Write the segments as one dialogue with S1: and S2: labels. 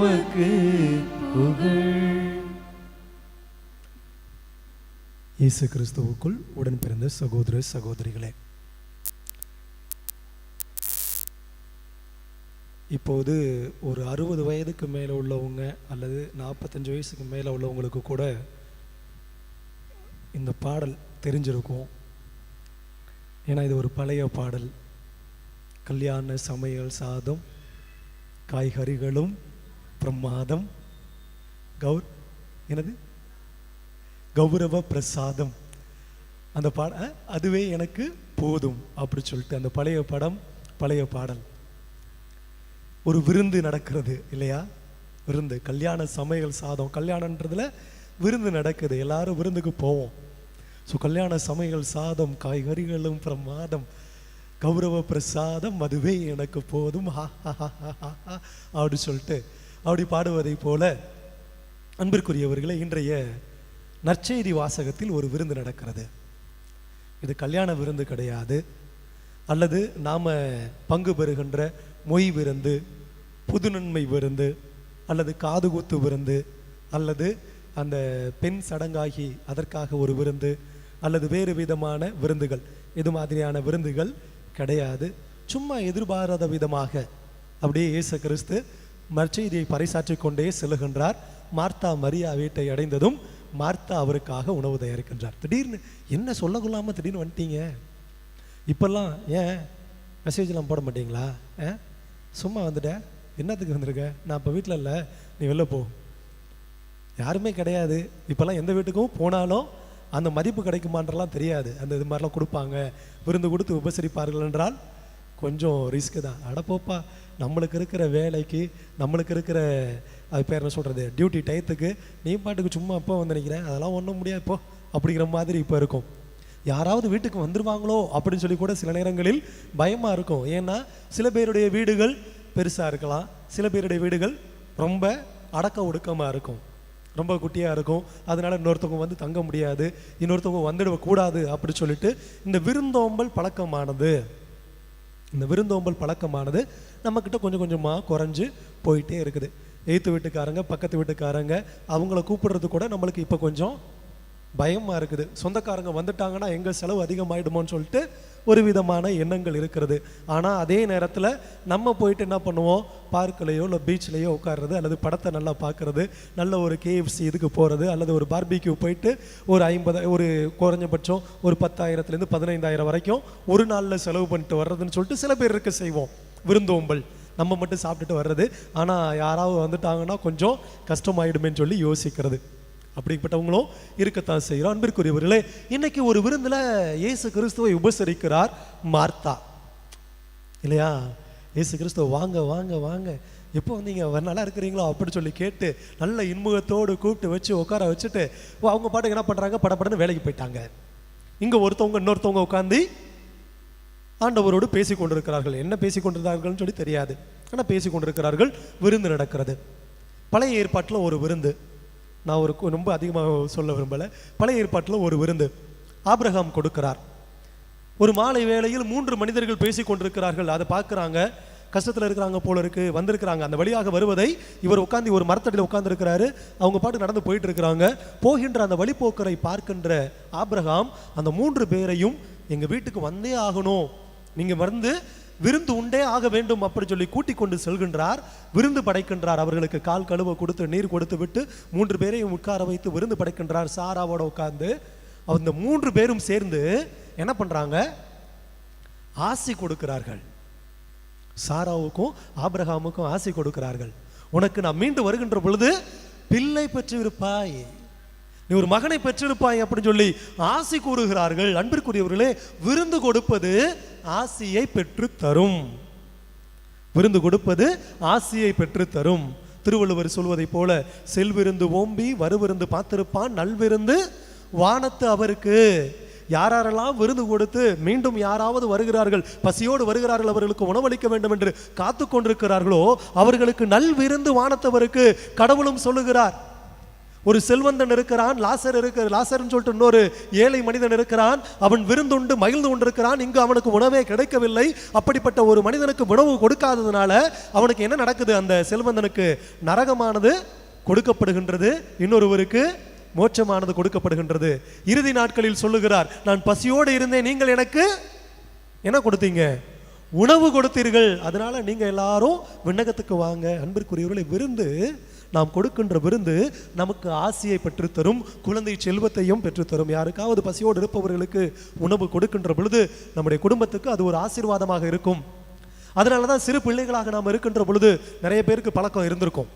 S1: உமக்கு புகழ்.
S2: இயேசு கிறிஸ்துவுக்குள் உடன் பிறந்த சகோதர சகோதரிகளே இப்போது ஒரு அறுபது வயதுக்கு மேலே உள்ளவங்க அல்லது நாற்பத்தஞ்சு வயசுக்கு மேலே உள்ளவங்களுக்கு கூட இந்த பாடல் தெரிஞ்சிருக்கும். ஏன்னா இது ஒரு பழைய பாடல். கல்யாண சமையல் சாதம் காய்கறிகளும் பிரமாதம். கௌர் எனது கௌரவ பிரசாதம். அந்த பாட அதுவே எனக்கு போதும் அப்படி சொல்லிட்டு அந்த பழைய படம் பழைய பாடல். ஒரு விருந்து நடக்கிறது இல்லையா? விருந்து. கல்யாண சமையல் சாதம். கல்யாணன்றதுல விருந்து நடக்குது. எல்லாரும் விருந்துக்கு போவோம். ஸோ கல்யாண சமையல் சாதம் காய்கறிகளும் பிரமாதம். கௌரவ பிரசாதம் அதுவே எனக்கு போதும். ஹா, ஹா, ஹா, ஹா, ஹா, ஹா, அப்படி சொல்லிட்டு அப்படி பாடுவதை போல அன்பிற்குரியவர்களே இன்றைய நற்செய்தி வாசகத்தில் ஒரு விருந்து நடக்கிறது. இது கல்யாண விருந்து கிடையாது. அல்லது நாம் பங்கு பெறுகின்ற மொய் விருந்து புதுநன்மை விருந்து அல்லது காதுகுத்து விருந்து அல்லது அந்த பெண் சடங்காகி அதற்காக ஒரு விருந்து அல்லது வேறு விதமான விருந்துகள். இது மாதிரியான விருந்துகள் கிடையாது. சும்மா எதிர்பாராத விதமாக அப்படியே இயேசு கிறிஸ்து மற்செய்தியை பறைசாற்றிக் கொண்டே செல்லுகின்றார். மார்த்தா மரியா வீட்டை அடைந்ததும் மார்த்தா அவருக்காக உணவு தயாரிக்கின்றார். திடீர்னு என்ன சொல்ல கொள்ளாமல் திடீர்னு வந்துட்டீங்க? இப்போல்லாம் ஏன் மெசேஜ்லாம் போட மாட்டீங்களா? ஆ? சும்மா வந்துட்ட? என்னத்துக்கு வந்திருக்க நான் இப்போ வீட்டில் இல்லை. நீ வெளில போ. யாருமே கிடையாது. இப்போல்லாம் எந்த வீட்டுக்கும் போனாலும் அந்த மதிப்பு கிடைக்குமான்றலாம் தெரியாது. அந்த இது மாதிரிலாம் கொடுப்பாங்க. விருந்து கொடுத்து உபசரிப்பார்கள் என்றால் கொஞ்சம் ரிஸ்க்கு தான். அடப்போப்பா நம்மளுக்கு இருக்கிற வேலைக்கு நம்மளுக்கு இருக்கிற அது பேர் என்ன சொல்கிறது டியூட்டி டயத்துக்கு நீ பாட்டுக்கு சும்மா அப்போ வந்து நினைக்கிறேன் அதெல்லாம் ஒன்றும் முடியாது இப்போ அப்படிங்கிற மாதிரி இப்போ இருக்கும். யாராவது வீட்டுக்கு வந்துருவாங்களோ அப்படின்னு சொல்லி கூட சில நேரங்களில் பயமாக இருக்கும். ஏன்னா சில பேருடைய வீடுகள் பெருசாக இருக்கலாம். சில பேருடைய வீடுகள் ரொம்ப அடக்க ஒடுக்கமாக இருக்கும். ரொம்ப குட்டியாக இருக்கும். அதனால இன்னொருத்தவங்க வந்து தங்க முடியாது இன்னொருத்தவங்க வந்துடக்கூடாது அப்படின்னு சொல்லிட்டு இந்த விருந்தோம்பல் பழக்கமானது. இந்த விருந்தோம்பல் பழக்கமானது நம்மக்கிட்ட கொஞ்சம் கொஞ்சமாக குறைஞ்சு போயிட்டே இருக்குது. எய்த்து வீட்டுக்காரங்க பக்கத்து வீட்டுக்காரங்க அவங்கள கூப்பிடுறது கூட நம்மளுக்கு இப்போ கொஞ்சம் பயமாக இருக்குது. சொந்தக்காரங்க வந்துட்டாங்கன்னா எங்கள் செலவு அதிகமாயிடுமோன்னு சொல்லிட்டு ஒரு விதமான எண்ணங்கள் இருக்கிறது. ஆனால் அதே நேரத்தில் நம்ம போயிட்டு என்ன பண்ணுவோம்? பார்க்லேயோ இல்லை பீச்லேயோ உட்கார்றது அல்லது படத்தை நல்லா பார்க்கறது நல்ல ஒரு கேஎஃப்சி இதுக்கு போகிறது அல்லது ஒரு பார்பிக்யூ போயிட்டு ஒரு ஐம்பது ஒரு குறைஞ்சபட்சம் ஒரு பத்தாயிரத்துலேருந்து பதினைந்தாயிரம் வரைக்கும் ஒரு நாளில் செலவு பண்ணிட்டு வர்றதுன்னு சொல்லிட்டு சில பேர் இருக்க செய்வோம். விருந்தோம்பல். நம்ம மட்டும் சாப்பிட்டுட்டு வர்றது. ஆனால் யாராவது வந்துட்டாங்கன்னா கொஞ்சம் கஷ்டமாயிடுமேன்னு சொல்லி யோசிக்கிறது. அப்படிப்பட்டவங்களும் இருக்கத்தான் செய்கிறோம் அன்பிற்குரியவர்களே இன்னைக்கு ஒரு விருந்தில் இயேசு கிறிஸ்துவை உபசரிக்கிறார் மார்த்தா. இல்லையா? இயேசு கிறிஸ்துவ வாங்க வாங்க வாங்க. எப்போ வந்தீங்க? நல்லா இருக்கிறீங்களோ? அப்படி சொல்லி கேட்டு நல்ல இன்முகத்தோடு கூப்பிட்டு வச்சு உட்கார வச்சுட்டு ஓ, அவங்க பாட்டுக்கு என்ன பண்ணுறாங்க படப்படன்னு வேலைக்கு போயிட்டாங்க. இங்கே ஒருத்தவங்க இன்னொருத்தவங்க உட்காந்து ஆண்டவரோடு பேசி கொண்டிருக்கிறார்கள் என்ன பேசி கொண்டிருந்தார்கள்னு சொல்லி தெரியாது. ஆனால் பேசி கொண்டிருக்கிறார்கள் விருந்து நடக்கிறது. பழைய ஏற்பாட்டில் ஒரு விருந்து. நான் ஒரு ரொம்ப அதிகமாக சொல்ல விரும்பலை. பழைய ஏற்பாட்டில் ஒரு விருந்து ஆப்ரஹாம் கொடுக்கிறார். ஒரு மாலை வேளையில் மூன்று மனிதர்கள் பேசி கொண்டிருக்கிறார்கள். அதை பார்க்குறாங்க. கஷ்டத்தில் இருக்கிறாங்க போல இருக்கு. வந்திருக்கிறாங்க. அந்த வழியாக வருவதை இவர் உட்காந்து ஒரு மரத்தடியில் உட்காந்துருக்கிறாரு அவங்க பாட்டு நடந்து போயிட்டு இருக்கிறாங்க. போகின்ற அந்த வழிப்போக்கரை பார்க்கின்ற ஆப்ரஹாம் அந்த மூன்று பேரையும் எங்கள் வீட்டுக்கு வந்தே ஆகணும். நீங்கள் வந்து விருந்து உண்டே ஆக வேண்டும் அப்படி சொல்லி கூட்டிக் கொண்டு செல்கின்றார். விருந்து படைக்கின்றார். அவர்களுக்கு கால் கழுவ கொடுத்து நீர் கொடுத்து விட்டு மூன்று பேரையும் உட்கார வைத்து விருந்து படைக்கின்றார் சாராவோட உட்கார்ந்து. அந்த மூன்று பேரும் சேர்ந்து என்ன பண்றாங்க? ஆசி கொடுக்கிறார்கள். சாராவுக்கும் ஆபிரகாமுக்கும் ஆசி கொடுக்கிறார்கள். உனக்கு நான் மீண்டு வருகின்ற பொழுது பிள்ளை பெற்றிருப்பாய். நீ ஒரு மகனை பெற்றிருப்பாய் அப்படின்னு சொல்லி ஆசி கூறுகிறார்கள். அன்பிற்குரியவர்களே விருந்து கொடுப்பது ஆசியை பெற்று தரும். விருந்து கொடுப்பது ஆசியை பெற்று தரும். திருவள்ளுவர் சொல்வதைப் போல செல்விருந்து ஓம்பி வருவிருந்து பார்த்திருப்பான் நல்விருந்து வானத்து அவருக்கு. யாரெல்லாம் விருந்து கொடுத்து மீண்டும் யாராவது வருகிறார்கள் பசியோடு வருகிறார்கள் அவர்களுக்கு உணவளிக்க வேண்டும் என்று காத்து கொண்டிருக்கிறார்களோ அவர்களுக்கு நல்விருந்து வானத்தவருக்கு கடவுளும் சொல்லுகிறார். ஒரு செல்வந்தன் இருக்கிறான் லாசர் இருக்கிற லாசர்னு சொல்லிட்டு இன்னொரு ஏழை மனிதன் இருக்கிறான். அவன் விருந்துண்டு மகிழ்ந்து கொண்டிருக்கிறான். இங்கு அவனுக்கு உணவே கிடைக்கவில்லை. அப்படிப்பட்ட ஒரு மனிதனுக்கு உணவு கொடுக்காததுனால அவனுக்கு என்ன நடக்குது? அந்த செல்வந்தனுக்கு நரகமானது கொடுக்கப்படுகின்றது. இன்னொருவருக்கு மோட்சமானது கொடுக்கப்படுகின்றது. இறுதி நாட்களில் சொல்லுகிறார் நான் பசியோடு இருந்தேன். நீங்கள் எனக்கு என்ன கொடுத்தீங்க? உணவு கொடுத்தீர்கள். அதனால நீங்க எல்லாரும் விண்ணகத்துக்கு வாங்க. அன்பிற்குரியவர்களை விருந்து நாம் கொடுக்கின்ற விருந்து நமக்கு ஆசையை பெற்றுத்தரும் குழந்தை செல்வத்தையும் பெற்றுத்தரும். யாருக்காவது பசியோடு இருப்பவர்களுக்கு உணவு கொடுக்கின்ற பொழுது நம்முடைய குடும்பத்துக்கு அது ஒரு ஆசீர்வாதமாக இருக்கும். அதனால தான் சிறு பிள்ளைகளாக நாம் இருக்கின்ற பொழுது நிறைய பேருக்கு பழக்கம் இருந்திருக்கும்.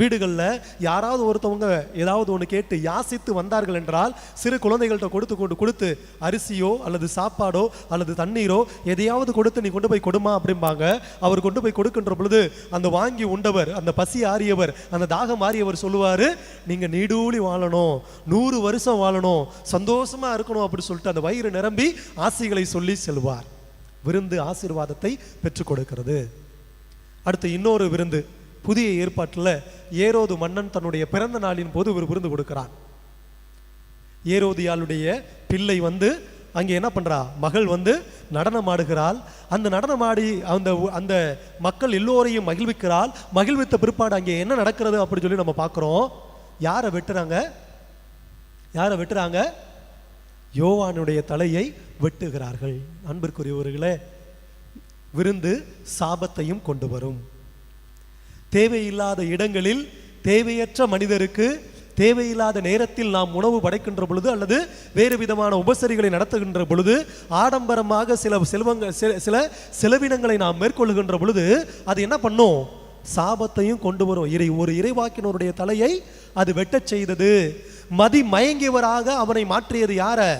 S2: வீடுகளில் யாராவது ஒருத்தவங்க ஏதாவது ஒன்று கேட்டு யாசித்து வந்தார்கள் என்றால் சிறு குழந்தைகள்கிட்ட கொடுத்து கொண்டு கொடுத்து அரிசியோ அல்லது சாப்பாடோ அல்லது தண்ணீரோ எதையாவது கொடுத்து நீ கொண்டு போய் கொடுமா அப்படிம்பாங்க. அவர் கொண்டு போய் கொடுக்கின்ற பொழுது அந்த வாங்கி உண்டவர் அந்த பசி ஆறியவர் அந்த தாகம் ஆறியவர் சொல்லுவார் நீங்கள் நீடூழி வாழணும் நூறு வருஷம் வாழணும் சந்தோஷமா இருக்கணும் அப்படி சொல்லிட்டு அந்த வயிறு நிரம்பி ஆசைகளை சொல்லி செல்வார். விருந்து ஆசீர்வாதத்தை பெற்றுக் கொடுக்கிறது. அடுத்து இன்னொரு விருந்து. புதிய ஏற்பாட்டில் ஏரோது மன்னன் தன்னுடைய பிறந்த நாளின் போது இவர் விருந்து கொடுக்கிறான் ஏரோதியாளுடைய பிள்ளை வந்து அங்கே என்ன பண்ணுறா மகள் வந்து நடனம் ஆடுகிறாள். அந்த நடனமாடி அந்த அந்த மக்கள் எல்லோரையும் மகிழ்விக்கிறாள். மகிழ்வித்த பிற்பாடு அங்கே என்ன நடக்கிறது அப்படின்னு சொல்லி நம்ம பார்க்குறோம். யாரை வெட்டுறாங்க? யாரை வெட்டுறாங்க? யோவானுடைய தலையை வெட்டுகிறார்கள். அன்பிற்குரியவர்களே விருந்து சாபத்தையும் கொண்டு வரும். தேவையில்லாத இடங்களில் தேவையற்ற மனிதருக்கு தேவையில்லாத நேரத்தில் நாம் உணவு படைக்கின்ற பொழுது அல்லது வேறு விதமான உபசரிகளை நடத்துகின்ற பொழுது ஆடம்பரமாக சில செல்வங்கள் சில- சில செலவினங்களை நாம் மேற்கொள்ளுகின்ற பொழுது அது என்ன பண்ணும்? சாபத்தையும் கொண்டு வரும். இறை ஒரு இறைவாக்கினருடைய தலையை அது வெட்டச் செய்தது. மதி மயங்கியவராக அவனை மாற்றியது யாரை?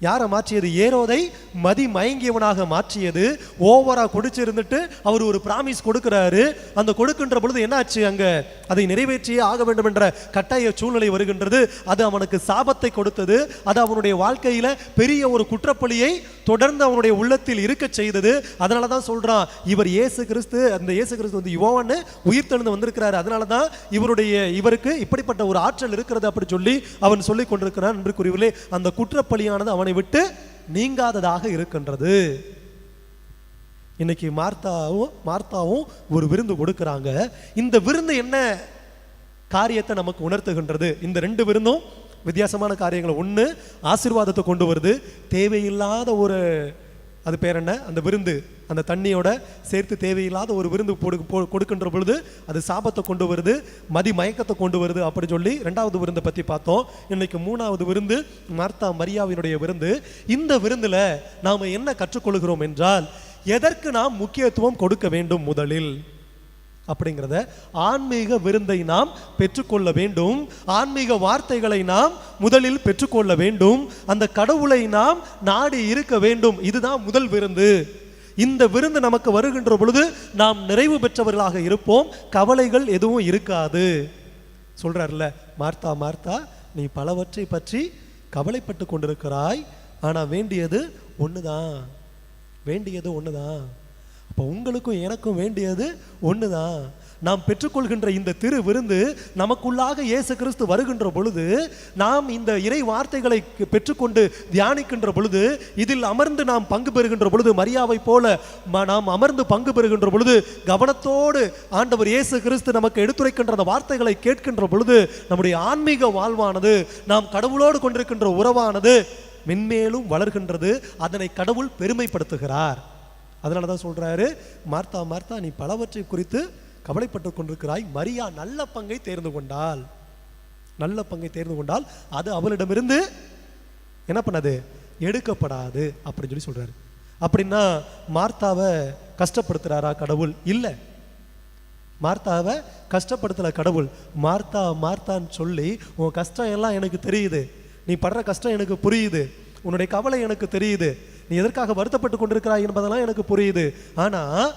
S2: யாரை மாற்றியது? ஏரோதை மதி மயங்கியவனாக மாற்றியது. ஓவரா குடிச்சிருந்துட்டு அவர் ஒரு பிராமிஸ் கொடுக்கிறாரு. அந்த கொடுக்கின்ற பொழுது என்னாச்சு அங்க? அதை நிறைவேற்றியே ஆக வேண்டும் என்ற கட்டாய சூழ்நிலை வருகின்றது. அது அவனுக்கு சாபத்தை கொடுத்தது. அது அவனுடைய வாழ்க்கையில பெரிய ஒரு குற்றப்பழியை தொடர்ந்து அவனுடைய உள்ளத்தில் இருக்க செய்தது. அதனால தான் சொல்றான் இவர் இயேசு கிறிஸ்து அந்த இயேசு கிறிஸ்து வந்து யுவான்னு உயிர் தெழுந்து வந்திருக்கிறாரு. அதனால தான் இவருடைய இவருக்கு இப்படிப்பட்ட ஒரு ஆற்றல் இருக்கிறது அப்படி சொல்லி அவன் சொல்லிக் கொண்டிருக்கிறான் என்று அன்பிற்குரியவர்களே அந்த குற்றப்பழியானது அவனை விட்டு நீங்காததாக இருக்கின்றது. இன்னைக்கு மார்த்தாவும் மார்த்தாவும் ஒரு விருந்து கொடுக்குறாங்க. இந்த விருந்து என்ன காரியத்தை நமக்கு உணர்த்துகின்றது? இந்த ரெண்டு விருந்தும் வித்தியாசமான காரியங்களை. ஒன்று ஆசீர்வாதத்தை கொண்டு வருது. தேவையில்லாத ஒரு அது பேர் என்ன? அந்த விருந்து. அந்த தண்ணியோட சேர்த்து தேவையில்லாத ஒரு விருந்து போடு போ- கொடுக்கின்ற பொழுது அது சாபத்தை கொண்டு வருது மதி மயக்கத்தை கொண்டு வருது அப்படி சொல்லி ரெண்டாவது விருந்தை பற்றி பார்த்தோம். இன்னைக்கு மூணாவது விருந்து மார்த்தா மரியாவினுடைய விருந்து. இந்த விருந்தில் நாம் என்ன கற்றுக்கொள்கிறோம் என்றால் எதற்கு நாம் முக்கியத்துவம் கொடுக்க வேண்டும் முதலில்? அப்படிங்கிறத ஆன்மீக விருந்தை நாம் பெற்றுக்கொள்ள வேண்டும். ஆன்மீக வார்த்தைகளை நாம் முதலில் பெற்றுக்கொள்ள வேண்டும். அந்த கடவுளை நாம் நாடி இருக்க வேண்டும். இதுதான் முதல் விருந்து. இந்த விருந்து நமக்கு வருகின்ற பொழுது நாம் நிறைவு பெற்றவர்களாக இருப்போம். கவலைகள் எதுவும் இருக்காது. சொல்றாருல்ல மார்த்தா மார்த்தா நீ பலவற்றை பற்றி கவலைப்பட்டு கொண்டிருக்கிறாய். ஆனால் வேண்டியது ஒண்ணுதான். வேண்டியது ஒண்ணுதான். அப்போ உங்களுக்கும் எனக்கும் வேண்டியது ஒண்ணுதான். நாம் பெற்றுக்கொள்கின்ற இந்த திரு விருந்து நமக்குள்ளாக இயேசு கிறிஸ்து வருகின்ற பொழுது நாம் இந்த இறை வார்த்தைகளை பெற்றுக்கொண்டு தியானிக்கின்ற பொழுது இதில் அமர்ந்து நாம் பங்கு பெறுகின்ற பொழுது மரியாவை போல நாம் அமர்ந்து பங்கு பெறுகின்ற பொழுது கவனத்தோடு ஆண்டவர் இயேசு கிறிஸ்து நமக்கு எடுத்துரைக்கின்ற அந்த வார்த்தைகளை கேட்கின்ற பொழுது நம்முடைய ஆன்மீக வாழ்வானது நாம் கடவுளோடு கொண்டிருக்கின்ற உறவானது மென்மேலும் வளர்கின்றது அதனை கடவுள் பெருமைப்படுத்துகிறார். அதனால தான் சொல்றாரு மார்த்தா மார்த்தா நீ பலவற்றை குறித்து கவலைப்பட்டு கொண்டிருக்கிறாய். மரியா நல்ல பங்கை தேர்ந்து கொண்டாள். நல்ல பங்கை தேர்ந்து கொண்டால் அது அவளிடமிருந்து என்ன பண்ணாது? எடுக்கப்படாது அப்படின்னு சொல்லி சொல்றாரு. அப்படின்னா மார்த்தாவை கஷ்டப்படுத்துறாரா கடவுள்? இல்லை. மார்த்தாவை கஷ்டப்படுத்தல கடவுள். மார்த்தா மார்த்தான்னு சொல்லி உன் கஷ்டம் எல்லாம் எனக்கு தெரியுது. நீ படுற கஷ்டம் எனக்கு புரியுது. உன்னுடைய கவலை எனக்கு தெரியுது. நீ எதற்காக வருத்தப்பட்டு கொண்டிருக்கிறாய் என்பதெல்லாம் எனக்கு புரியுது. ஆனா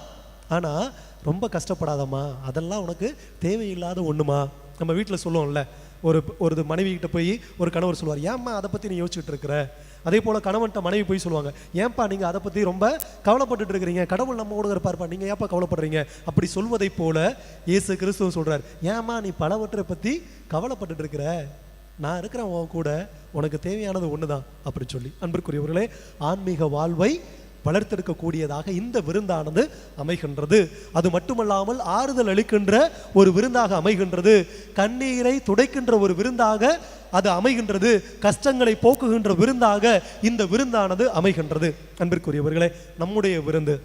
S2: ஆனா ரொம்ப கஷ்டப்படாதம்மா. அதெல்லாம் உனக்கு தேவையில்லாத ஒன்றுமா நம்ம வீட்டில் சொல்லுவோம்ல ஒரு ஒரு மனைவி கிட்ட போய் ஒரு கணவர் சொல்லுவார் ஏம்மா அதை பற்றி நீ யோசிச்சுட்டு இருக்கிற? அதே போல் கணவன்கிட்ட மனைவி போய் சொல்லுவாங்க ஏன்பா நீங்கள் அதை பற்றி ரொம்ப கவலைப்பட்டுட்டு இருக்கிறீங்க? கடவுள் நம்ம கூட இருப்பார்ப்பா நீங்கள் ஏப்பா கவலைப்படுறீங்க? அப்படி சொல்வதை போல இயேசு கிறிஸ்துவ சொல்கிறார் ஏம்மா நீ பலவற்றை பற்றி கவலைப்பட்டுட்டு இருக்கிற? நான் இருக்கிறேன் உன் கூட உனக்கு தேவையானது ஒன்று தான் அப்படின்னு சொல்லி. அன்பிற்குரியவர்களே ஆன்மீக வாழ்வை வளர்த்தெடுக்கக்கூடியதாக இந்த விருந்தானது அமைகின்றது. அது மட்டுமல்லாமல் ஆறுதல் அளிக்கின்ற ஒரு விருந்தாக அமைகின்றது. கண்ணீரை துடைக்கின்ற ஒரு விருந்தாக அது அமைகின்றது. கஷ்டங்களை போக்குகின்ற விருந்தாக இந்த விருந்தானது அமைகின்றது. அன்பிற்குரியவர்களே நம்முடைய விருந்து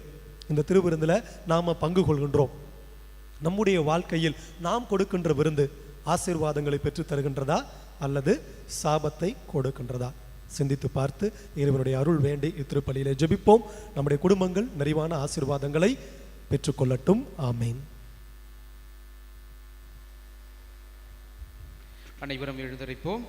S2: இந்த திருவிருந்தில் நாம் பங்கு கொள்கின்றோம். நம்முடைய வாழ்க்கையில் நாம் கொடுக்கின்ற விருந்து ஆசீர்வாதங்களை பெற்று தருகின்றதா? அல்லது சாபத்தை கொடுக்கின்றதா? சிந்தித்து பார்த்து இறைவனுடைய அருள் வேண்டி இத்திருப்பலியிலே ஜெபிப்போம். நம்முடைய குடும்பங்கள் நிறைவான ஆசீர்வாதங்களை பெற்றுக்கொள்ளட்டும். ஆமேன்.
S3: அனைவரும் எழுந்தரைப்போம்